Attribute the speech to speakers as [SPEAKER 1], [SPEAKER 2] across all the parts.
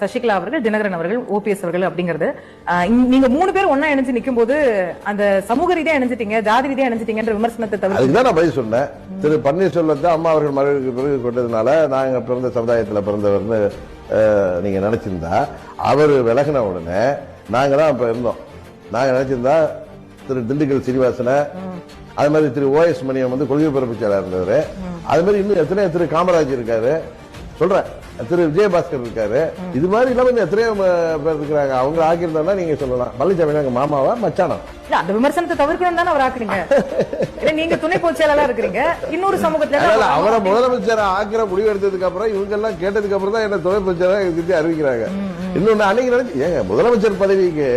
[SPEAKER 1] சசிகலா அவர்கள் தினகரன் அவர்கள் ஓபிஎஸ் அவர்கள் அப்படிங்கிறது. நீங்க மூணு பேர் ஒண்ணா இணைஞ்சு நிக்கும் போது அந்த சமூக ரீதியா இணைஞ்சிட்டீங்க ஜாதி ரீதியா இணைஞ்சிட்டீங்கன்ற விமர்சனத்தை தவிர
[SPEAKER 2] அதுக்கு தான் நான் பதில் சொன்னேன். திரு பன்னீர்செல்வத்தை அம்மா அவர்கள் மறைவுக்கு பிறகு கொண்டதுனால நாங்க பிறந்த சமுதாயத்துல பிறந்தவர்னு நீங்க நினைச்சிருந்தா அவர் விலகின உடனே நாங்க தான் இப்ப இருந்தோம். நாங்க நினைச்சிருந்தா திரு திண்டுக்கல் சீனிவாசனை அது மாதிரி திரு ஓஎஸ் மணியம் வந்து கொள்கை பரப்பு செயலாளர் இருந்தவர். அது மாதிரி இன்னும் எத்தனையோ திரு காமராஜ் இருக்காரு. சொல்றேன். திரு விஜயபாஸ்கர் இருக்காரு. இது மாதிரி இல்லாம எத்தனையோ பேர் இருக்கிறாங்க. அவங்க ஆக்கியிருந்தா நீங்க சொல்லலாம். பழனிசாமி எங்க மாமாவா மச்சானா?
[SPEAKER 1] அந்த விமர்சனத்தை தவிர்க்கணும் தானே அவர் ஆக்குறீங்க. நீங்க துணை பொதுச் செயலாளரா இருக்கிறீங்க. இன்னொரு சமூகத்துல
[SPEAKER 2] அவரை முதலமைச்சர் ஆக்கிற முடிவு எடுத்ததுக்கு அப்புறம் இவங்க எல்லாம் கேட்டதுக்கு அப்புறம் தான் என்ன துணை பத்தி அறிவிக்கிறாங்க. இன்னொன்னு அன்னைக்கு நினைச்சு ஏங்க முதலமைச்சர் பதவிக்கு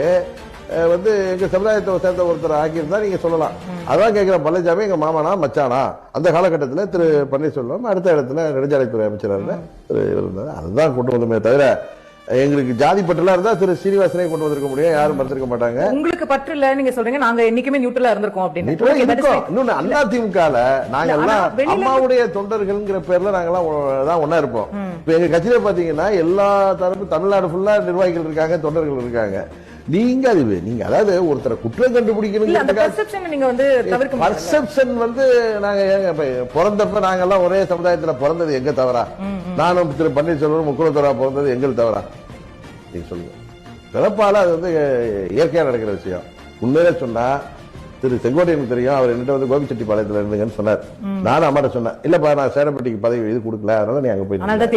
[SPEAKER 2] வந்து எங்க சமுதாயத்தை சேர்ந்த ஒருத்தர் ஆக்கியிருந்தா நீங்க சொல்லலாம். அதான் கேட்கிற பழனிசாமி எங்க மாமனா மச்சானா? அந்த காலகட்டத்தில் திரு பன்னீர்செல்வம் அடுத்த இடத்துல நெடுஞ்சாலைத்துறை அமைச்சராக இருந்தார். அதுதான் கொண்டு வந்தோமே தவிர எங்களுக்கு ஜாதி பட்டெல்லாம் இருந்தா திரு சீனிவாசனே கொண்டு வந்திருக்க முடியும். யாரும் மறுத்திருக்க மாட்டாங்க.
[SPEAKER 1] உங்களுக்கு பற்று இல்ல நீங்க சொல்றீங்க. நாங்க என்னைக்குமே நியூட்ரலா இருந்திருக்கோம் அப்படின்னு.
[SPEAKER 2] இன்னொன்னு அண்ணா திமுகல நாங்க எல்லாம் அம்மாவுடைய தொண்டர்கள்ங்கிற பேர்ல நாங்க எல்லாம் ஒ- தான் ஒண்ணா இருப்போம். இப்ப எங்க கட்சியில பாத்தீங்கன்னா எல்லா தரப்பு தமிழ்நாடு ஃபுல்லா நிர்வாகிகள் இருக்காங்க தொண்டர்கள் இருக்காங்க. நீங்க அது நீங்க அதாவது ஒருத்தரை குற்றம் கண்டுபிடிக்கணும்
[SPEAKER 1] பெர்செப்ஷன் நீங்க வந்து
[SPEAKER 2] நாங்க பிறந்தப்ப நாங்க எல்லாம் ஒரே சமுதாயத்துல பிறந்தது எங்க தவறா? நானும் திரு பன்னீர்செல்வம் முக்குலத்தவரா பிறந்தது எங்கள் தவறா? நீங்க சொல்லுங்க. பிறப்பால அது வந்து இயற்கையா நடக்கிற விஷயம். உண்மையிலே சொன்னா திரு செங்கோட்டையனுக்கு தெரியும் அவர் என்கிட்ட வந்து கோபிச்செட்டிப்பாளையத்துல இருந்துங்கன்னு சொன்னார். நானும் அம்மாட்ட சொன்னேன் இல்லப்பா நான் சேரப்பட்டிக்கு பதவி இது கொடுக்கல அதனால நீ அங்க போய்
[SPEAKER 1] அதனால தான்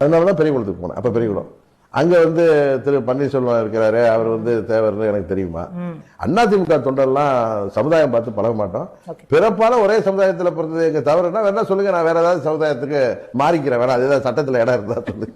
[SPEAKER 2] அதனாலதான் பெரியகுளத்துக்கு போனேன். அப்ப பெரியகுளம். அங்க வந்து திரு பன்னீர்செல்வம் இருக்கிறாரு. அவர் வந்து தேவர்னு எனக்கு தெரியுமா? அதிமுக தொண்டர்லாம் சமுதாயம் பார்த்து பழக மாட்டோம். பிறப்பால ஒரே சமுதாயத்துல பிறந்தது எங்க தவறுனா வேணா சொல்லுங்க நான் வேற ஏதாவது சமுதாயத்துக்கு மாறிக்கிறேன். வேணா அது ஏதாவது சட்டத்துல இடம் இருந்தா சொல்லு